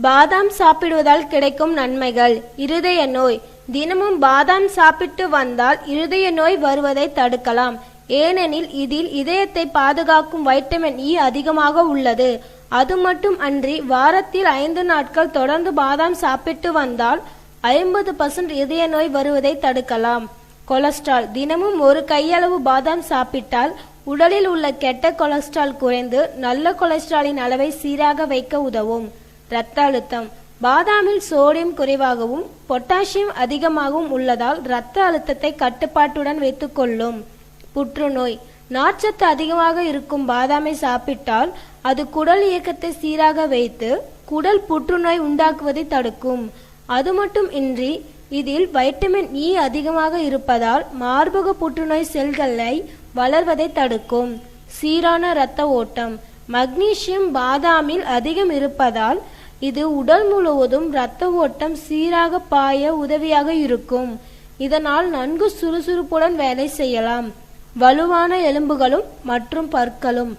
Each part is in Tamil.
பாதாம் சாப்பிடுவதால் கிடைக்கும் நன்மைகள். இருதய நோய். தினமும் பாதாம் சாப்பிட்டு வந்தால் இருதய நோய் வருவதை தடுக்கலாம். ஏனெனில் இதில் இதயத்தை பாதுகாக்கும் வைட்டமின் இ அதிகமாக உள்ளது. அது மட்டும் அன்றி வாரத்தில் ஐந்து நாட்கள் தொடர்ந்து பாதாம் சாப்பிட்டு வந்தால் ஐம்பது பர்சன்ட் இதய நோய் வருவதை தடுக்கலாம். கொலஸ்ட்ரால். தினமும் ஒரு கையளவு பாதாம் சாப்பிட்டால் உடலில் உள்ள கெட்ட கொலஸ்ட்ரால் குறைந்து நல்ல கொலஸ்ட்ராலின் அளவை சீராக வைக்க உதவும். இரத்த அழுத்தம். பாதாமில் சோடியம் குறைவாகவும் பொட்டாசியம் அதிகமாகவும் உள்ளதால் இரத்த அழுத்தத்தை கட்டுப்பாட்டுடன் வைத்துக்கொள்ளும். புற்றுநோய். நார்ச்சத்து அதிகமாக இருக்கும் பாதாமை சாப்பிட்டால் அது குடல் இயக்கத்தை சீராக வைத்து குடல் புற்றுநோய் உண்டாக்குவதை தடுக்கும். அது மட்டும் இன்றி இதில் வைட்டமின் இ அதிகமாக இருப்பதால் மார்பக புற்றுநோய் செல்களை வளர்வதை தடுக்கும். சீரான இரத்த ஓட்டம். மக்னீசியம் பாதாமில் அதிகம் இருப்பதால் இது உடல் முழுவதும் இரத்த ஓட்டம் சீராக பாய உதவியாக இருக்கும். இதனால் நன்கு சுறுசுறுப்புடன் வேலை செய்யலாம். வலுவான எலும்புகளும் மற்றும் பற்களும்.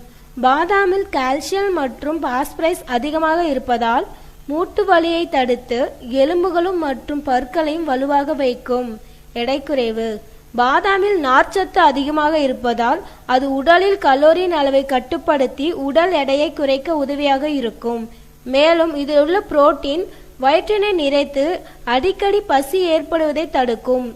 பாதாமில் கால்சியம் மற்றும் பாஸ்பரஸ் அதிகமாக இருப்பதால் மூட்டு வலியை தடுத்து எலும்புகளும் மற்றும் பற்களையும் வலுவாக வைக்கும். எடை குறைவு பாதாமில் நார்ச்சத்து அதிகமாக இருப்பதால் அது உடலில் கலோரியின் அளவை கட்டுப்படுத்தி உடல் எடையை குறைக்க உதவியாக இருக்கும். மேலும் இதில் உள்ள புரோட்டீன் வயிற்றினை நிறைத்து அடிக்கடி பசி ஏற்படுவதை தடுக்கும்.